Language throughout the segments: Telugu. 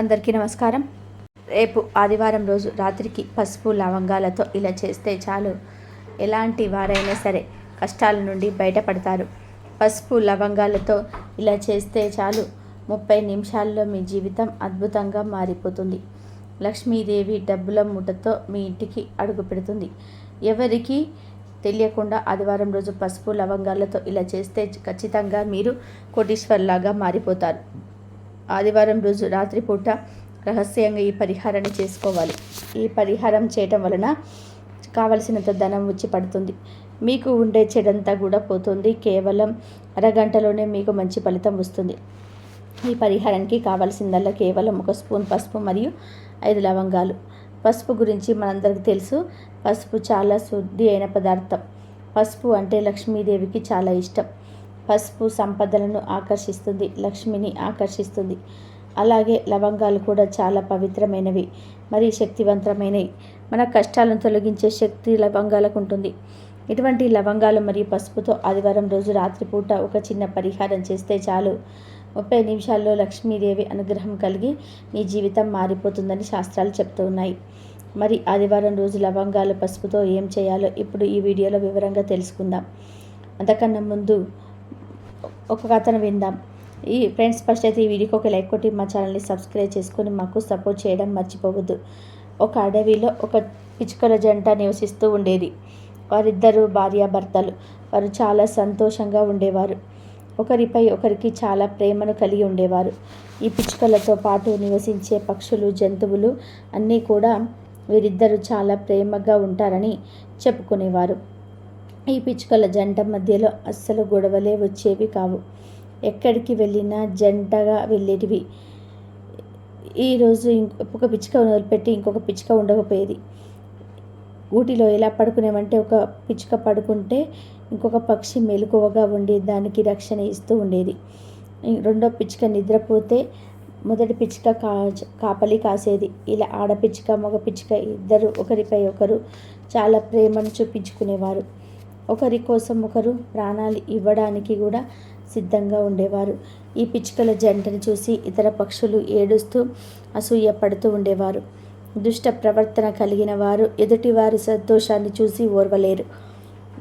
అందరికీ నమస్కారం. రేపు ఆదివారం రోజు రాత్రికి పసుపు లవంగాలతో ఇలా చేస్తే చాలు. ఎలాంటి వారైనా సరే కష్టాల నుండి బయటపడతారు. పసుపు లవంగాలతో ఇలా చేస్తే చాలు. ముప్పై నిమిషాల్లో మీ జీవితం అద్భుతంగా మారిపోతుంది. లక్ష్మీదేవి డబ్బుల మూటతో మీ ఇంటికి అడుగు పెడుతుంది. ఎవరికి తెలియకుండా ఆదివారం రోజు పసుపు లవంగాలతో ఇలా చేస్తే ఖచ్చితంగా మీరు కోటీశ్వర్లాగా మారిపోతారు. ఆదివారం రోజు రాత్రిపూట రహస్యంగా ఈ పరిహారాన్ని చేసుకోవాలి. ఈ పరిహారం చేయటం వలన కావలసినంత ధనం వచ్చి పడుతుంది. మీకు ఉండే చెడంతా కూడా పోతుంది. కేవలం అరగంటలోనే మీకు మంచి ఫలితం వస్తుంది. ఈ పరిహారానికి కావాల్సిందల్లా కేవలం ఒక స్పూన్ పసుపు మరియు ఐదు లవంగాలు. పసుపు గురించి మనందరికీ తెలుసు. పసుపు చాలా శుద్ధి అయిన పదార్థం. పసుపు అంటే లక్ష్మీదేవికి చాలా ఇష్టం. పసుపు సంపదలను ఆకర్షిస్తుంది లక్ష్మిని ఆకర్షిస్తుంది. అలాగే లవంగాలు కూడా చాలా పవిత్రమైనవి మరియు శక్తివంతమైనవి. మన కష్టాలను తొలగించే శక్తి లవంగాలకు ఉంటుంది. ఇటువంటి లవంగాలు మరియు పసుపుతో ఆదివారం రోజు రాత్రిపూట ఒక చిన్న పరిహారం చేస్తే చాలు. ముప్పై నిమిషాల్లో లక్ష్మీదేవి అనుగ్రహం కలిగి మీ జీవితం మారిపోతుందని శాస్త్రాలు చెప్తూ ఉన్నాయి. మరి ఆదివారం రోజు లవంగాలు పసుపుతో ఏం చేయాలో ఇప్పుడు ఈ వీడియోలో వివరంగా తెలుసుకుందాం. అంతకన్నా ముందు ఒక కథను విందాం. ఈ ఫ్రెండ్స్ ఫస్ట్ అయితే ఈ వీడియోకి ఒక లైక్ కొట్టి మా ఛానల్ని సబ్స్క్రైబ్ చేసుకొని మాకు సపోర్ట్ చేయడం మర్చిపోవద్దు. ఒక అడవిలో ఒక పిచ్చుకల జంట నివసిస్తూ ఉండేది. వారిద్దరు భార్యాభర్తలు. వారు చాలా సంతోషంగా ఉండేవారు. ఒకరిపై ఒకరికి చాలా ప్రేమను కలిగి ఉండేవారు. ఈ పిచ్చుకలతో పాటు నివసించే పక్షులు జంతువులు అన్నీ కూడా వీరిద్దరూ చాలా ప్రేమగా ఉంటారని చెప్పుకునేవారు. ఈ పిచ్చుకల జంట మధ్యలో అస్సలు గొడవలే వచ్చేవి కావు. ఎక్కడికి వెళ్ళినా జంటగా వెళ్ళేటివి. ఈరోజు ఒక పిచ్చుక వదిలిపెట్టి ఇంకొక పిచ్చుక ఉండకపోయేది. ఊటిలో ఎలా పడుకునేమంటే ఒక పిచ్చుక పడుకుంటే ఇంకొక పక్షి మెలకువగా ఉండి దానికి రక్షణ ఇస్తూ ఉండేది. రెండో పిచ్చుక నిద్రపోతే మొదటి పిచ్చుక కా కాపలి కాసేది. ఇలా ఆడపిచ్చుక మగ పిచ్చుక ఇద్దరు ఒకరిపై ఒకరు చాలా ప్రేమను చూపించుకునేవారు. ఒకరి కోసం ఒకరు ప్రాణాలు ఇవ్వడానికి కూడా సిద్ధంగా ఉండేవారు. ఈ పిచ్చుకల జంటను చూసి ఇతర పక్షులు ఏడుస్తూ అసూయ పడుతూ ఉండేవారు. దుష్ట ప్రవర్తన కలిగిన వారు ఎదుటివారి సంతోషాన్ని చూసి ఓర్వలేరు.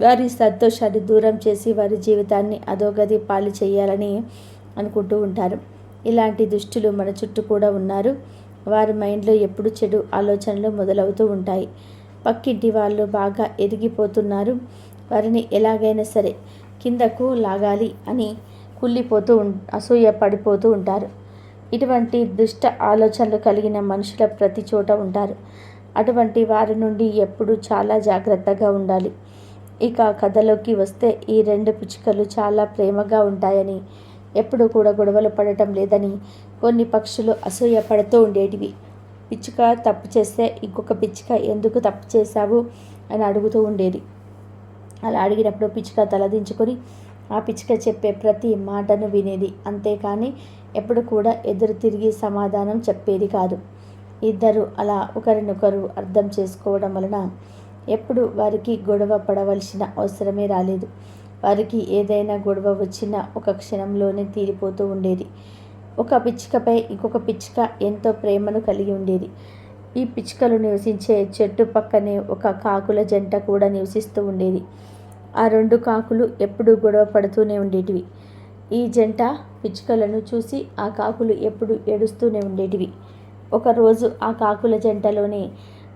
వారి సంతోషాన్ని దూరం చేసి వారి జీవితాన్ని అధోగతి పాలు చేయాలని అనుకుంటూ ఉంటారు. ఇలాంటి దుష్టులు మన చుట్టూ కూడా ఉన్నారు. వారి మైండ్లో ఎప్పుడు చెడు ఆలోచనలు మొదలవుతూ ఉంటాయి. పక్కింటి వాళ్ళు బాగా ఎదిగిపోతున్నారు. వారిని ఎలాగైనా సరే కిందకు లాగాలి అని కుళ్ళిపోతూ అసూయ పడిపోతూ ఉంటారు. ఇటువంటి దుష్ట ఆలోచనలు కలిగిన మనుషుల ప్రతి చోట ఉంటారు. అటువంటి వారి నుండి ఎప్పుడూ చాలా జాగ్రత్తగా ఉండాలి. ఇక కథలోకి వస్తే ఈ రెండు పిచ్చుకలు చాలా ప్రేమగా ఉంటాయని ఎప్పుడు కూడా గొడవలు పడటం లేదని కొన్ని పక్షులు అసూయ పడుతూ ఉండేటివి. పిచ్చుక తప్పు చేస్తే ఇంకొక పిచ్చుక ఎందుకు తప్పు చేశావు అని అడుగుతూ ఉండేది. అలా అడిగినప్పుడు పిచ్చుక తలదించుకొని ఆ పిచ్చుక చెప్పే ప్రతి మాటను వినేది. అంతేకాని ఎప్పుడు కూడా ఎదురు తిరిగి సమాధానం చెప్పేది కాదు. ఇద్దరు అలా ఒకరినొకరు అర్థం చేసుకోవడం వలన ఎప్పుడు వారికి గొడవ పడవలసిన అవసరమే రాలేదు. వారికి ఏదైనా గొడవ వచ్చినా ఒక క్షణంలోనే తీరిపోతూ ఉండేది. ఒక పిచ్చుకపై ఇంకొక పిచ్చుక ఎంతో ప్రేమను కలిగి ఉండేది. ఈ పిచ్చుకలు నివసించే చెట్టు పక్కనే ఒక కాకుల జంట కూడా నివసిస్తూ ఉండేది. ఆ రెండు కాకులు ఎప్పుడూ గొడవ పడుతూనే ఉండేటివి. ఈ జంట పిచ్చుకలను చూసి ఆ కాకులు ఎప్పుడు ఏడుస్తూనే ఉండేటివి. ఒకరోజు ఆ కాకుల జంటలోనే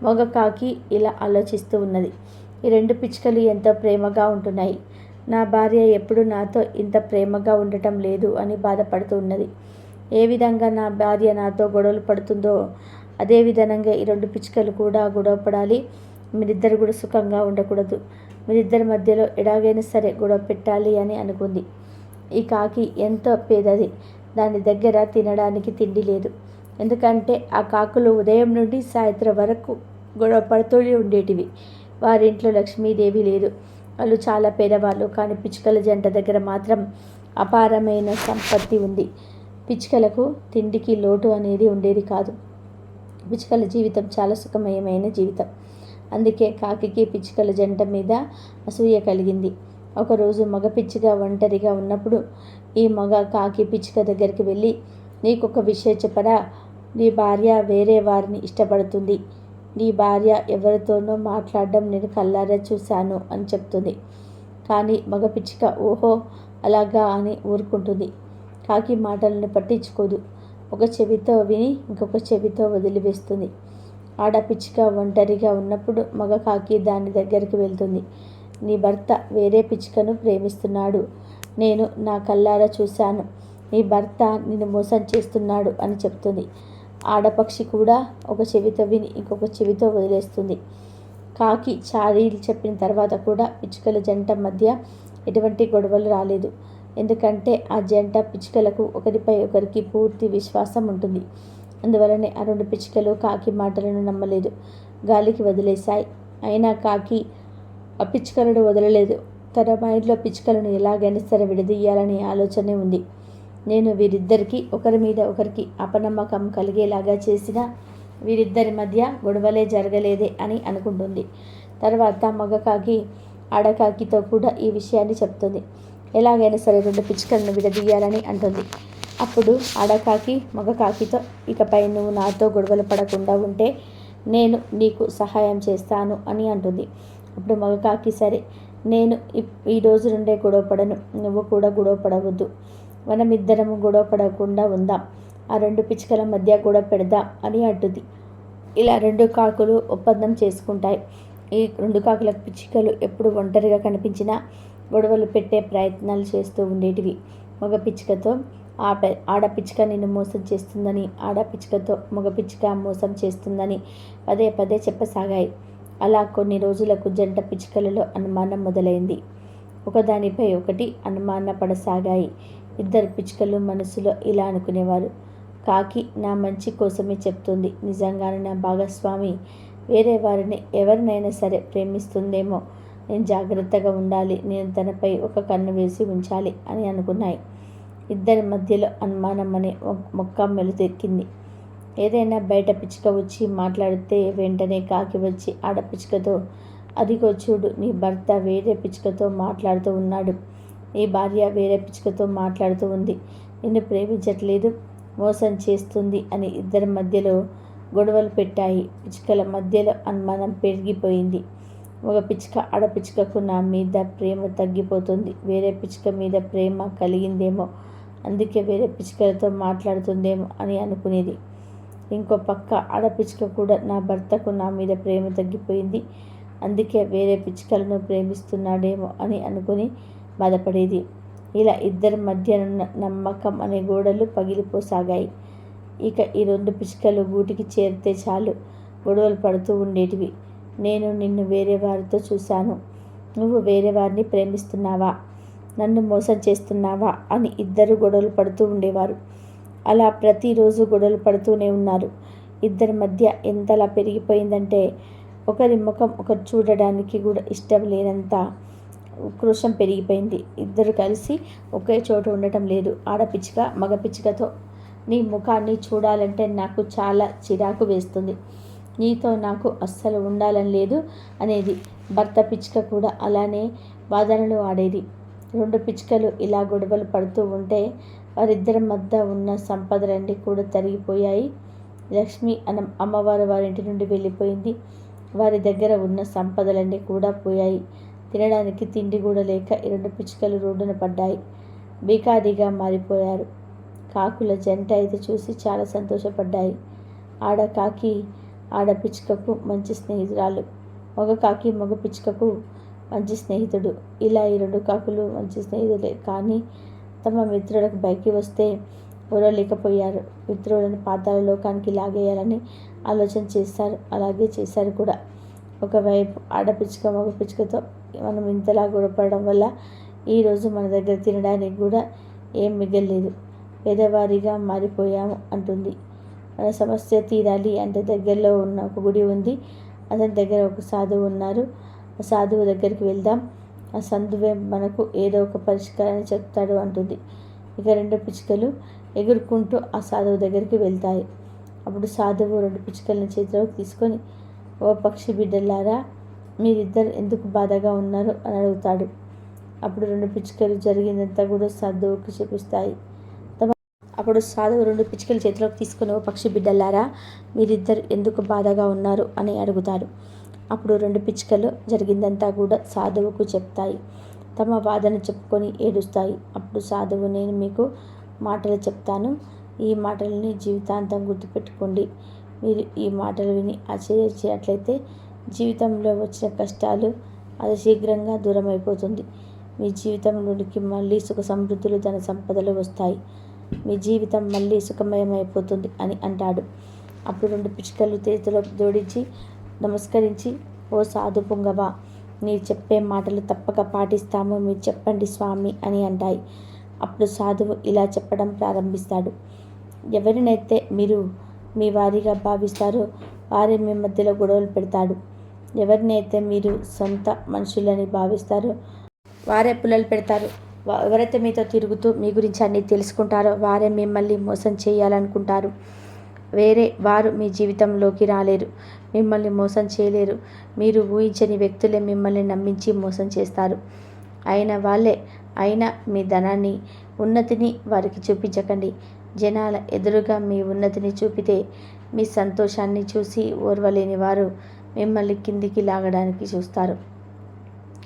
మగ కాకి ఇలా ఆలోచిస్తూ ఉన్నది. ఈ రెండు పిచ్చుకలు ఎంతో ప్రేమగా ఉంటున్నాయి. నా భార్య ఎప్పుడు నాతో ఇంత ప్రేమగా ఉండటం లేదు అని బాధపడుతూ ఉన్నది. ఏ విధంగా నా భార్య నాతో గొడవలు పడుతుందో అదే విధంగా ఈ రెండు పిచ్చుకలు కూడా గొడవపడాలి. మీరిద్దరు కూడా సుఖంగా ఉండకూడదు. మీరిద్దరి మధ్యలో ఎలాగైనా సరే గొడవ పెట్టాలి అని అనుకుంది. ఈ కాకి ఎంతో పేదది. దాని దగ్గర తినడానికి తిండి లేదు. ఎందుకంటే ఆ కాకులు ఉదయం నుండి సాయంత్రం వరకు గొడవ పడుతూనే ఉండేటివి. వారింట్లో లక్ష్మీదేవి లేదు. వాళ్ళు చాలా పేదవాళ్ళు. కానీ పిచ్చుకల జంట దగ్గర మాత్రం అపారమైన సంపత్తి ఉంది. పిచ్చుకలకు తిండికి లోటు అనేది ఉండేది కాదు. పిచ్చుకల జీవితం చాలా సుఖమయమైన జీవితం. అందుకే కాకికి పిచ్చుకల జంట మీద అసూయ కలిగింది. ఒకరోజు మగ పిచ్చిగా ఒంటరిగా ఉన్నప్పుడు ఈ మగ కాకి పిచ్చుక దగ్గరికి వెళ్ళి నీకొక విషయం చెప్పరా నీ భార్య వేరే వారిని ఇష్టపడుతుంది. నీ భార్య ఎవరితోనో మాట్లాడడం నేను కల్లారా చూశాను అని చెప్తుంది. కానీ మగ పిచ్చుక ఓహో అలాగా అని ఊరుకుంటుంది. కాకి మాటలను పట్టించుకోదు. ఒక చెవితో విని ఇంకొక చెవితో వదిలివేస్తుంది. ఆడపిచ్చిక ఒంటరిగా ఉన్నప్పుడు మగ కాకి దాని దగ్గరికి వెళ్తుంది. నీ భర్త వేరే పిచ్చుకను ప్రేమిస్తున్నాడు. నేను నా కల్లారా చూశాను. నీ భర్త నిన్ను మోసం చేస్తున్నాడు అని చెప్తుంది. ఆడపక్షి కూడా ఒక చెవితో విని ఇంకొక చెవితో వదిలేస్తుంది. కాకి చారీలు చెప్పిన తర్వాత కూడా పిచ్చుకల జంట మధ్య ఎటువంటి గొడవలు రాలేదు. ఎందుకంటే ఆ జంట పిచ్చుకలకు ఒకరిపై ఒకరికి పూర్తి విశ్వాసం ఉంటుంది. అందువలనే ఆ రెండు పిచ్చుకలు కాకి మాటలను నమ్మలేదు. గాలికి వదిలేశాయి. అయినా కాకి ఆ పిచ్చుకలను వదలలేదు. తన మైండ్లో పిచ్చుకలను ఎలాగైనా సరే విడదీయాలనే ఆలోచనే ఉంది. నేను వీరిద్దరికీ ఒకరి మీద ఒకరికి అపనమ్మకం కలిగేలాగా చేసిన వీరిద్దరి మధ్య గొడవలే జరగలేదే అని అనుకుంటుంది. తర్వాత మగకాకి ఆడకాకితో కూడా ఈ విషయాన్ని చెప్తుంది. ఎలాగైనా సరే రెండు పిచ్చుకలను విడదీయాలని అంటుంది. అప్పుడు ఆడకాకి మగకాకితో ఇకపై నువ్వు నాతో గొడవలు పడకుండా ఉంటే నేను నీకు సహాయం చేస్తాను అని అంటుంది. అప్పుడు మగకాకి సరే నేను ఈ రోజు నుండే గొడవ పడను నువ్వు కూడా గొడవ పడవద్దు. మనమిద్దరము గొడవ పడకుండా ఉందాం ఆ రెండు పిచ్చుకల మధ్య గొడవ పెడదాం అని అంటుంది. ఇలా రెండు కాకులు ఒప్పందం చేసుకుంటాయి. ఈ రెండు కాకుల పిచ్చుకలు ఎప్పుడు ఒంటరిగా కనిపించినా గొడవలు పెట్టే ప్రయత్నాలు చేస్తూ ఉండేటివి. మగ పిచ్చుకతో ఆడ పిచ్చుక నిన్ను మోసం చేస్తుందని ఆడ పిచ్చుకతో మగ పిచ్చుక మోసం చేస్తుందని పదే పదే చెప్పసాగాయి. అలా కొన్ని రోజులకు జంట పిచ్చుకలలో అనుమానం మొదలైంది. ఒకదానిపై ఒకటి అనుమాన పడసాగాయి ఇద్దరు పిచ్చుకలు మనసులో ఇలా అనుకునేవారు. కాకి నా మంచి కోసమే చెప్తుంది. నిజంగానే నా భాగస్వామి. వేరే వారిని ఎవరినైనా సరే ప్రేమిస్తుందేమో నేను జాగ్రత్తగా ఉండాలి నేను తనపై ఒక కన్ను వేసి ఉంచాలి అని అనుకున్నాయి. ఇద్దరి మధ్యలో అనుమానం అనే మొక్క మెలుతెక్కింది. ఏదైనా బయట పిచ్చుక వచ్చి మాట్లాడితే వెంటనే కాకి వచ్చి ఆడపిచ్చుకతో అదిగో చూడు నీ భర్త వేరే పిచ్చుకతో మాట్లాడుతూ ఉన్నాడు. నీ భార్య వేరే పిచ్చుకతో మాట్లాడుతూ ఉంది. నిన్ను ప్రేమించట్లేదు మోసం చేస్తుంది అని ఇద్దరి మధ్యలో గొడవలు పెట్టాయి. పిచ్చుకల మధ్యలో అనుమానం పెరిగిపోయింది. ఒక పిచ్చుక ఆడపిచ్చుకకు నా మీద ప్రేమ తగ్గిపోతుంది. వేరే పిచ్చుక మీద ప్రేమ కలిగిందేమో అందుకే వేరే పిచ్చుకలతో మాట్లాడుతుందేమో అని అనుకునేది. ఇంకో పక్క ఆడపిచ్చుక కూడా నా భర్తకు నా మీద ప్రేమ తగ్గిపోయింది అందుకే వేరే పిచ్చుకలను ప్రేమిస్తున్నాడేమో అని అనుకుని బాధపడేది. ఇలా ఇద్దరి మధ్య నమ్మకం అనే గోడలు పగిలిపోసాగాయి. ఇక ఈ రెండు పిచ్చుకలు గూటికి చేరితే చాలు గొడవలు పడుతూ ఉండేటివి. నేను నిన్ను వేరే వారితో చూశాను. నువ్వు వేరే వారిని ప్రేమిస్తున్నావా? నన్ను మోసం చేస్తున్నావా? అని ఇద్దరు గొడవలు పడుతూ ఉండేవారు. అలా ప్రతిరోజు గొడవలు పడుతూనే ఉన్నారు. ఇద్దరి మధ్య ఎంతలా పెరిగిపోయిందంటే ఒకరి ముఖం ఒకరు చూడడానికి కూడా ఇష్టం లేనంత ఉక్రోషం పెరిగిపోయింది. ఇద్దరు కలిసి ఒకే చోట ఉండటం లేదు. ఆడపిచ్చిక మగ పిచ్చికతో నీ ముఖాన్ని చూడాలంటే నాకు చాలా చిరాకు వేస్తుంది. నీతో నాకు అస్సలు ఉండాలని లేదు అనేది. భర్త పిచ్చుక కూడా అలానే వాదనలు ఆడేది. రెండు పిచ్చుకలు ఇలా గొడవలు పడుతూ ఉంటే వారిద్దరి మధ్య ఉన్న సంపదలన్నీ కూడా తరిగిపోయాయి. లక్ష్మి అన అమ్మవారు వారింటి నుండి వెళ్ళిపోయింది. వారి దగ్గర ఉన్న సంపదలన్నీ కూడా పోయాయి. తినడానికి తిండి కూడా లేక రెండు పిచ్చుకలు రోడ్డున పడ్డాయి. బీకాదిగా మారిపోయారు. కాకుల జంట అయితే చూసి చాలా సంతోషపడ్డాయి. ఆడ కాకి ఆడపిచ్చుకకు మంచి స్నేహితురాలు. మగ కాకి మగ పిచ్చుకకు మంచి స్నేహితుడు. ఇలా ఈ రెండు కాకులు మంచి స్నేహితులే. కానీ తమ మిత్రులకు బయకి వస్తే ఓరలేకపోయారు మిత్రులను పాతాల లోకానికి లాగేయాలని ఆలోచన చేస్తారు అలాగే చేశారు కూడా. ఒకవైపు ఆడపిచ్చుక మగ పిచ్చుకతో మనం ఇంతలా గొడవపడడం వల్ల ఈరోజు మన దగ్గర తినడానికి కూడా ఏం మిగలేదు పేదవారిగా మారిపోయాము అంటుంది. మన సమస్య తీరాలి. అంటే దగ్గరలో ఉన్న ఒక గుడి ఉంది. అతని దగ్గర ఒక సాధువు ఉన్నారు. ఆ సాధువు దగ్గరికి వెళ్దాం. ఆ సంధువే మనకు ఏదో ఒక పరిష్కారాన్ని చెప్తాడు అంటుంది. ఇక రెండు పిచ్చుకలు ఎగురుకుంటూ ఆ సాధువు దగ్గరికి వెళ్తాయి. అప్పుడు సాధువు రెండు పిచ్చుకలను చేతిలోకి తీసుకొని ఓ పక్షి బిడ్డలారా మీరిద్దరు ఎందుకు బాధగా ఉన్నారు? అని అడుగుతాడు. అప్పుడు రెండు పిచ్చుకలు జరిగిందంతా కూడా సాధువుకి చూపిస్తాయి. అప్పుడు సాధువు రెండు పిచ్చుకలు చేతిలోకి తీసుకుని ఓ పక్షి బిడ్డలారా మీరిద్దరు ఎందుకు బాధగా ఉన్నారు? అని అడుగుతాడు. అప్పుడు రెండు పిచ్చుకలు జరిగిందంతా కూడా సాధువుకు చెప్తాయి. తమ బాధను చెప్పుకొని ఏడుస్తాయి. అప్పుడు సాధువు నేను మీకు మాటలు చెప్తాను. ఈ మాటలని జీవితాంతం గుర్తుపెట్టుకోండి. మీరు ఈ మాటలు విని ఆచరించినట్లయితే జీవితంలో వచ్చిన కష్టాలు అది శీఘ్రంగా దూరం అయిపోతుంది మీ జీవితంలోనికి మళ్ళీ సుఖ సమృద్ధులు ధన సంపదలు వస్తాయి. మీ జీవితం మళ్ళీ సుఖమయమైపోతుంది అని అంటాడు. అప్పుడు రెండు పిచ్చుకలు చేతిలో జోడించి నమస్కరించి ఓ సాధు పొంగవా మీరు చెప్పే మాటలు తప్పక పాటిస్తాము మీరు చెప్పండి స్వామి అని అంటాయి. అప్పుడు సాధువు ఇలా చెప్పడం ప్రారంభిస్తాడు. ఎవరినైతే మీరు మీ వారిగా భావిస్తారో వారే మీ మధ్యలో గొడవలు పెడతాడు. ఎవరినైతే మీరు సొంత మనుషులని భావిస్తారో వారే పుల్లలు పెడతారు. ఎవరైతే మీతో తిరుగుతూ మీ గురించి అన్నీ తెలుసుకుంటారో వారే మిమ్మల్ని మోసం చేయాలనుకుంటారు. వేరే వారు మీ జీవితంలోకి రాలేరు. మిమ్మల్ని మోసం చేయలేరు. మీరు ఊహించని వ్యక్తులే మిమ్మల్ని నమ్మించి మోసం చేస్తారు. అయిన వాళ్ళే అయినా మీ ధనాన్ని ఉన్నతిని వారికి చూపించకండి. జనాల ఎదురుగా మీ ఉన్నతిని చూపితే మీ సంతోషాన్ని చూసి ఓర్వలేని వారు మిమ్మల్ని కిందికి లాగడానికి చూస్తారు.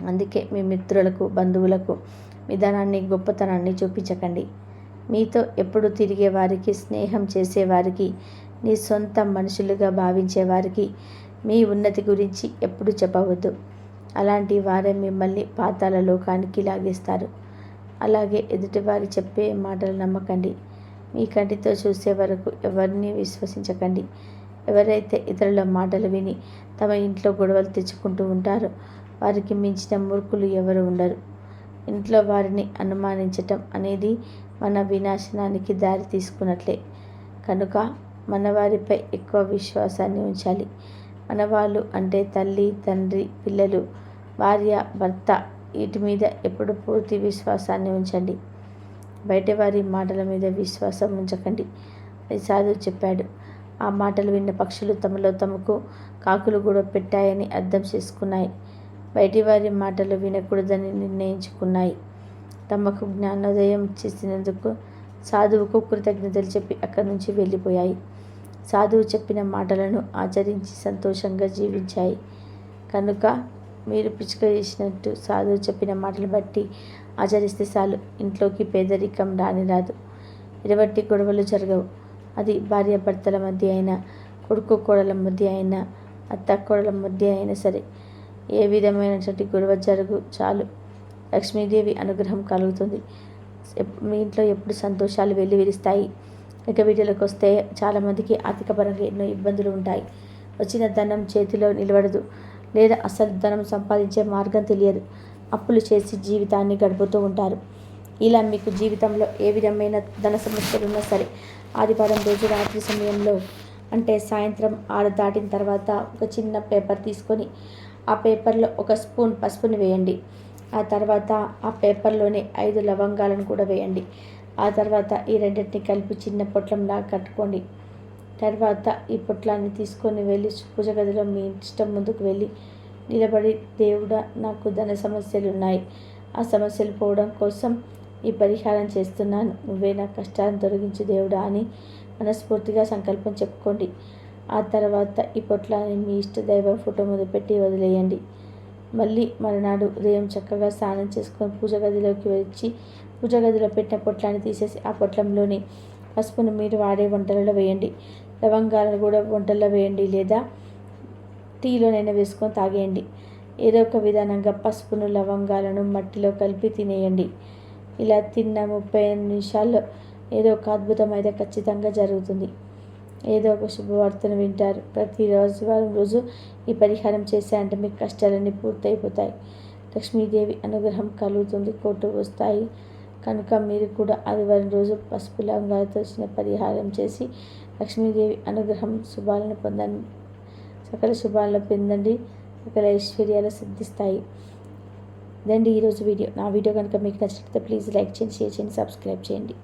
అందుకే మీ మిత్రులకు బంధువులకు మీ ధనాన్ని గొప్పతనాన్ని చూపించకండి. మీతో ఎప్పుడు తిరిగే వారికి స్నేహం చేసేవారికి నీ సొంత మనుషులుగా భావించే వారికి మీ ఉన్నతి గురించి ఎప్పుడు చెప్పవద్దు. అలాంటి వారే మిమ్మల్ని పాతాల లోకానికి లాగేస్తారు. అలాగే ఎదుటివారి చెప్పే మాటలు నమ్మకండి. మీ కంటితో చూసే వరకు ఎవరిని విశ్వసించకండి. ఎవరైతే ఇతరుల మాటలు విని తమ ఇంట్లో గొడవలు తెచ్చుకుంటూ ఉంటారో వారికి మించిన మూర్ఖులు ఎవరు ఉండరు. ఇంట్లో వారిని అనుమానించటం అనేది మన వినాశనానికి దారి తీసుకున్నట్లే. కనుక మన వారిపై ఎక్కువ విశ్వాసాన్ని ఉంచాలి. మన వాళ్ళు అంటే తల్లి తండ్రి పిల్లలు భార్య భర్త వీటి మీద ఎప్పుడు పూర్తి విశ్వాసాన్ని ఉంచండి. బయట వారి మాటల మీద విశ్వాసం ఉంచకండి. అది సాధు చెప్పాడు. ఆ మాటలు విన్న పక్షులు తమలో తమకు కాకులు కూడా పెట్టాయని అర్థం చేసుకున్నాయి. బయటి వారి మాటలు వినకూడదని నిర్ణయించుకున్నాయి. తమకు జ్ఞానోదయం చేసినందుకు సాధువుకు కృతజ్ఞతలు చెప్పి అక్కడి నుంచి వెళ్ళిపోయాయి. సాధువు చెప్పిన మాటలను ఆచరించి సంతోషంగా జీవించాయి. కనుక మీరు పిచ్చుక చేసినట్టు సాధువు చెప్పిన మాటలు బట్టి ఆచరిస్తే చాలు. ఇంట్లోకి పేదరికం రాని రాదు. ఇరవట్టి గొడవలు జరగవు. అది భార్యాభర్తల మధ్య అయినా కొడుకు కోడల మధ్య అయినా అత్త కోడల మధ్య అయినా సరే. ఏ విధమైనటువంటి గొడవ జరుగు చాలు. లక్ష్మీదేవి అనుగ్రహం కలుగుతుంది. మీ ఇంట్లో ఎప్పుడు సంతోషాలు వెళ్ళి విరుస్తాయి. ఇక వీటిలోకి వస్తే చాలామందికి ఆర్థికపరంగా ఎన్నో ఇబ్బందులు ఉంటాయి. వచ్చిన ధనం చేతిలో నిలబడదు. లేదా అసలు ధనం సంపాదించే మార్గం తెలియదు. అప్పులు చేసి జీవితాన్ని గడుపుతూ ఉంటారు. ఇలా మీకు జీవితంలో ఏ విధమైన ధన సమస్యలు ఉన్నా సరే ఆదివారం రోజు రాత్రి సమయంలో అంటే సాయంత్రం ఆరు దాటిన తర్వాత ఒక చిన్న పేపర్ తీసుకొని ఆ పేపర్లో ఒక స్పూన్ పసుపుని వేయండి. ఆ తర్వాత ఆ పేపర్లోనే ఐదు లవంగాలను కూడా వేయండి. ఆ తర్వాత ఈ రెండింటిని కలిపి చిన్న పొట్లంలా కట్టుకోండి. తర్వాత ఈ పొట్లాన్ని తీసుకొని వెళ్ళి పూజ గదిలో మీ ఇష్టం ముందుకు వెళ్ళి నిలబడి దేవుడా నాకు ధన సమస్యలు ఉన్నాయి. ఆ సమస్యలు పోవడం కోసం ఈ పరిహారం చేస్తున్నాను. నువ్వే నా కష్టాలను తొలగించు దేవుడా అని మనస్ఫూర్తిగా సంకల్పం చెప్పుకోండి. ఆ తర్వాత ఈ పొట్లాన్ని మీ ఇష్ట దైవం ఫోటో మొదలుపెట్టి వదిలేయండి. మళ్ళీ మరునాడు ఉదయం చక్కగా స్నానం చేసుకొని పూజ గదిలోకి వచ్చి పూజ గదిలో పెట్టిన పొట్లాన్ని తీసేసి ఆ పొట్లంలోని పసుపును మీరు వాడే వంటలలో వేయండి. లవంగాలను కూడా వంటల్లో వేయండి లేదా టీలోనైనా వేసుకొని తాగేయండి. ఏదో ఒక విధానంగా పసుపును లవంగాలను మట్టిలో కలిపి తినేయండి. ఇలా తిన్న ముప్పై నిమిషాల్లో ఏదో ఒక అద్భుతం అయితే ఖచ్చితంగా జరుగుతుంది. ఏదో ఒక శుభవార్తను వింటారు. ప్రతిరోజు వారం రోజు ఈ పరిహారం చేసే అంటే మీ కష్టాలన్నీ పూర్తయిపోతాయి. లక్ష్మీదేవి అనుగ్రహం కలుగుతుంది కోటు వస్తాయి. కనుక మీరు కూడా ఆదివారం రోజు పసుపు లవంగాలతో చిన్న పరిహారం చేసి లక్ష్మీదేవి అనుగ్రహం శుభాలను పొందండి. సకల శుభాలను పొందండి. సకల ఐశ్వర్యాలు సిద్ధిస్తాయి. ఇదండి ఈరోజు వీడియో. నా వీడియో కనుక మీకు నచ్చినట్లయితే ప్లీజ్ లైక్ చేయండి షేర్ చేయండి సబ్స్క్రైబ్ చేయండి.